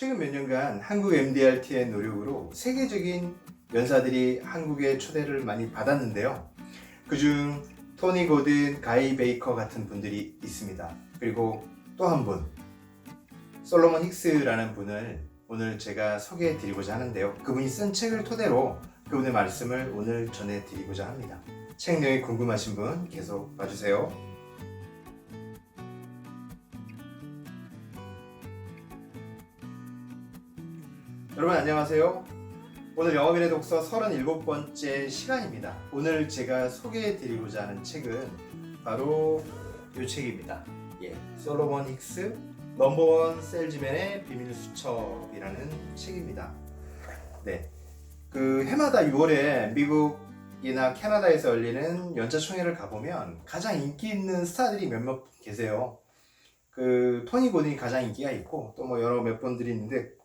최근 몇 년간 한국 MDRT의 노력으로 세계적인 연사들이 한국의 초대를 많이 받았는데요. 그중 토니 고든, 가이 베이커 같은 분들이 있습니다. 그리고 또 한 분, 솔로몬 힉스라는 분을 오늘 제가 소개해 드리고자 하는데요. 그분이 쓴 책을 토대로 그분의 말씀을 오늘 전해 드리고자 합니다. 책 내용이 궁금하신 분 계속 봐주세요. 여러분 안녕하세요. 오늘 영업인의 독서 37번째 시간입니다. 오늘 제가 소개해 드리고자 하는 책은 바로 이 책입니다. 예, 솔로몬 힉스 넘버원 셀즈맨의 비밀 수첩이라는 책입니다. 네. 그 해마다 6월에 미국이나 캐나다에서 열리는 연차총회를 가보면 가장 인기 있는 스타들이 몇몇 계세요. 그 토니 고든이 가장 인기가 있고 또 뭐 여러 몇 분들이 있는데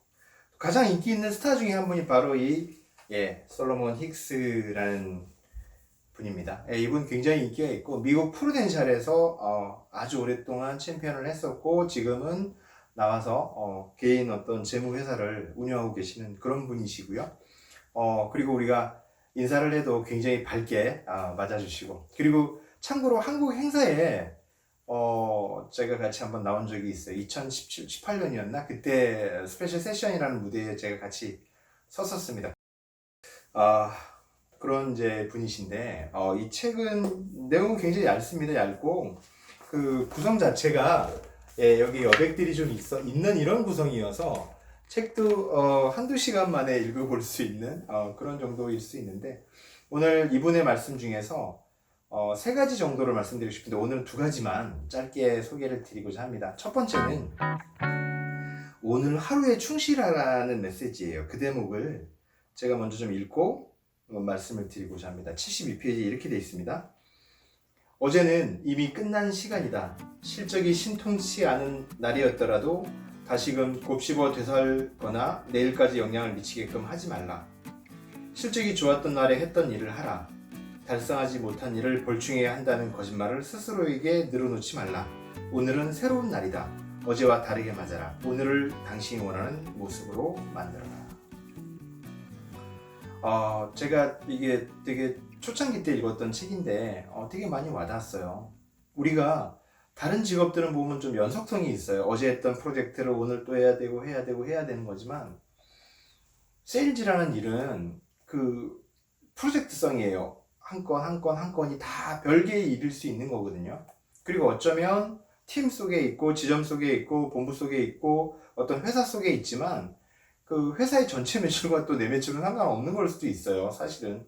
가장 인기 있는 스타 중에 한 분이 바로 이 예, 솔로몬 힉스라는 분입니다. 예, 이분 굉장히 인기가 있고 미국 프루덴셜에서 어, 아주 오랫동안 챔피언을 했었고 지금은 나와서 어, 개인 어떤 재무 회사를 운영하고 계시는 그런 분이시고요. 어, 그리고 우리가 인사를 해도 굉장히 밝게 아, 맞아주시고 그리고 참고로 한국 행사에 어, 제가 같이 한번 나온 적이 있어요. 2017, 18년이었나? 그때 스페셜 세션이라는 무대에 제가 같이 섰었습니다. 아, 그런 이제 분이신데, 어, 이 책은 내용은 굉장히 얇습니다. 얇고, 그 구성 자체가, 예, 여기 여백들이 좀 있어, 있는 이런 구성이어서, 책도, 어, 한두 시간 만에 읽어볼 수 있는, 어, 그런 정도일 수 있는데, 오늘 이분의 말씀 중에서, 어, 세 가지 정도를 말씀드리고 싶은데 오늘은 두 가지만 짧게 소개를 드리고자 합니다. 첫 번째는 오늘 하루에 충실하라는 메시지예요. 그 대목을 제가 먼저 좀 읽고 어, 말씀을 드리고자 합니다. 72페이지 이렇게 되어 있습니다. 어제는 이미 끝난 시간이다. 실적이 신통치 않은 날이었더라도 다시금 곱씹어 되살거나 내일까지 영향을 미치게끔 하지 말라. 실적이 좋았던 날에 했던 일을 하라. 달성하지 못한 일을 볼중해야 한다는 거짓말을 스스로에게 늘어놓지 말라. 오늘은 새로운 날이다. 어제와 다르게 맞아라. 오늘을 당신이 원하는 모습으로 만들어라. 어, 제가 이게 되게 초창기 때 읽었던 책인데 어, 되게 많이 와닿았어요. 우리가 다른 직업들은 보면 좀 연속성이 있어요. 어제 했던 프로젝트를 오늘 또 해야 되고 해야 되고 해야 되는 거지만 세일즈라는 일은 그 프로젝트성이에요. 한 건 한 건 한 건이 다 별개의 일일 수 있는 거거든요. 그리고 어쩌면 팀 속에 있고 지점 속에 있고 본부 속에 있고 어떤 회사 속에 있지만 그 회사의 전체 매출과 또 내 매출은 상관없는 걸 수도 있어요. 사실은.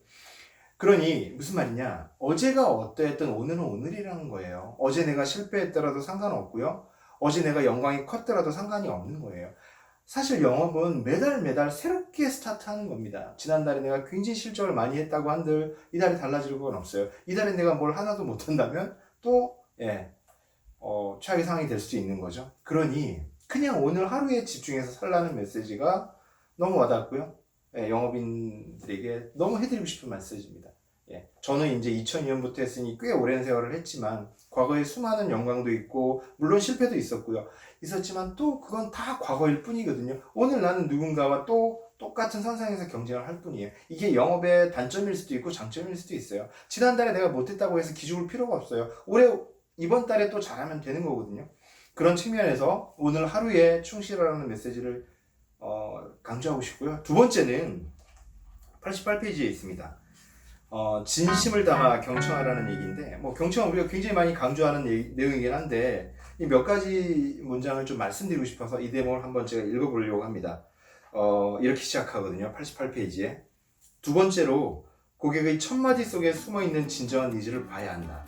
그러니 무슨 말이냐? 어제가 어떠했든 오늘은 오늘이라는 거예요. 어제 내가 실패했더라도 상관없고요. 어제 내가 영광이 컸더라도 상관이 없는 거예요. 사실 영업은 매달 매달 새롭게 스타트하는 겁니다. 지난달에 내가 굉장히 실적을 많이 했다고 한들 이달에 달라질 건 없어요. 이달에 내가 뭘 하나도 못한다면 또 예, 어, 최악의 상황이 될수 있는 거죠. 그러니 그냥 오늘 하루에 집중해서 살라는 메시지가 너무 와닿고요. 예, 영업인들에게 너무 해드리고 싶은 메시지입니다. 예, 저는 이제 2002년부터 했으니 꽤 오랜 세월을 했지만 과거에 수많은 영광도 있고 물론 실패도 있었고요. 있었지만 또 그건 다 과거일 뿐이거든요. 오늘 나는 누군가와 또 똑같은 선상에서 경쟁을 할 뿐이에요. 이게 영업의 단점일 수도 있고 장점일 수도 있어요. 지난달에 내가 못했다고 해서 기죽을 필요가 없어요. 올해 이번 달에 또 잘하면 되는 거거든요. 그런 측면에서 오늘 하루에 충실하라는 메시지를 어, 강조하고 싶고요. 두 번째는 88페이지에 있습니다. 어, 진심을 담아 경청하라는 얘기인데, 뭐 경청은 우리가 굉장히 많이 강조하는 얘기- 내용이긴 한데, 이 몇 가지 문장을 좀 말씀드리고 싶어서 이 대목을 한번 제가 읽어보려고 합니다. 어, 이렇게 시작하거든요. 88페이지에. 두 번째로, 고객의 첫 마디 속에 숨어 있는 진정한 니즈를 봐야 한다.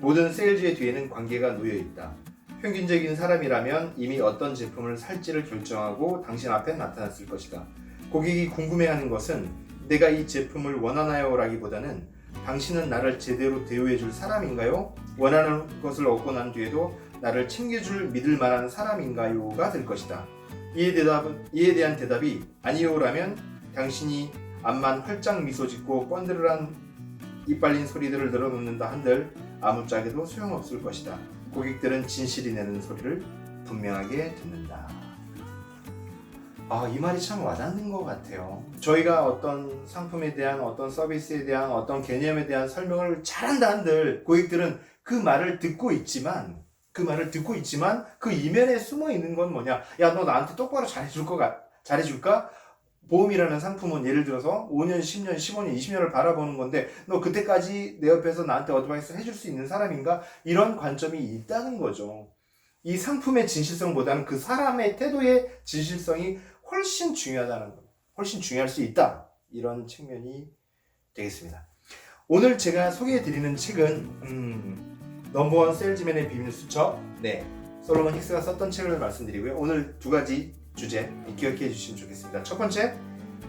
모든 세일즈의 뒤에는 관계가 놓여 있다. 평균적인 사람이라면 이미 어떤 제품을 살지를 결정하고 당신 앞에 나타났을 것이다. 고객이 궁금해하는 것은 내가 이 제품을 원하나요? 라기보다는 당신은 나를 제대로 대우해 줄 사람인가요? 원하는 것을 얻고 난 뒤에도 나를 챙겨줄 믿을 만한 사람인가요?가 될 것이다. 이에 대답은 이에 대한 대답이 아니요라면 당신이 앞만 활짝 미소 짓고 번들한 이빨린 소리들을 늘어놓는다 한들 아무짝에도 소용없을 것이다. 고객들은 진실이 내는 소리를 분명하게 듣는다. 아, 이 말이 참 와닿는 것 같아요. 저희가 어떤 상품에 대한 어떤 서비스에 대한 어떤 개념에 대한 설명을 잘한다 한들 고객들은 그 말을 듣고 있지만 그 말을 듣고 있지만 그 이면에 숨어 있는 건 뭐냐? 야, 너 나한테 똑바로 잘해줄 거가 잘해줄까? 보험이라는 상품은 예를 들어서 5년, 10년, 15년, 20년을 바라보는 건데 너 그때까지 내 옆에서 나한테 어드바이스 해줄 수 있는 사람인가? 이런 관점이 있다는 거죠. 이 상품의 진실성보다는 그 사람의 태도의 진실성이 훨씬 중요하다는 거. 훨씬 중요할 수 있다. 이런 측면이 되겠습니다. 오늘 제가 소개해 드리는 책은 음, 넘버원 세일즈맨의 비밀 수첩. 네. 솔로몬 힉스가 썼던 책을 말씀드리고요. 오늘 두 가지 주제 기억해 주시면 좋겠습니다. 첫 번째,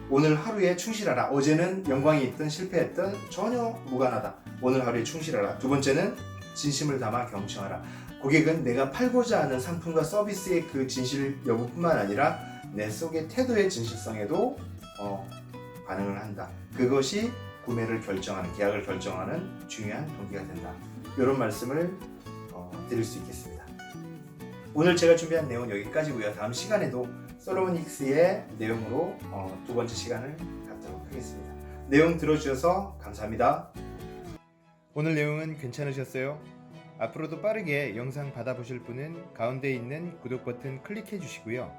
오늘 하루에 충실하라. 어제는 영광이 있든 실패했든 전혀 무관하다. 오늘 하루에 충실하라. 두 번째는 진심을 담아 경청하라. 고객은 내가 팔고자 하는 상품과 서비스의 그 진실 여부뿐만 아니라 내 속의 태도의 진실성에도 어, 반응을 한다. 그것이 구매를 결정하는, 계약을 결정하는 중요한 동기가 된다. 이런 말씀을 어, 드릴 수 있겠습니다. 오늘 제가 준비한 내용은 여기까지고요. 다음 시간에도 솔로몬 힉스의 내용으로 어, 두 번째 시간을 갖도록 하겠습니다. 내용 들어주셔서 감사합니다. 오늘 내용은 괜찮으셨어요? 앞으로도 빠르게 영상 받아보실 분은 가운데 있는 구독 버튼 클릭해 주시고요.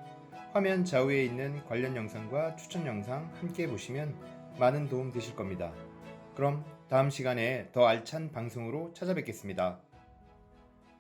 화면 좌우에 있는 관련 영상과 추천 영상 함께 보시면 많은 도움 되실 겁니다. 그럼 다음 시간에 더 알찬 방송으로 찾아뵙겠습니다.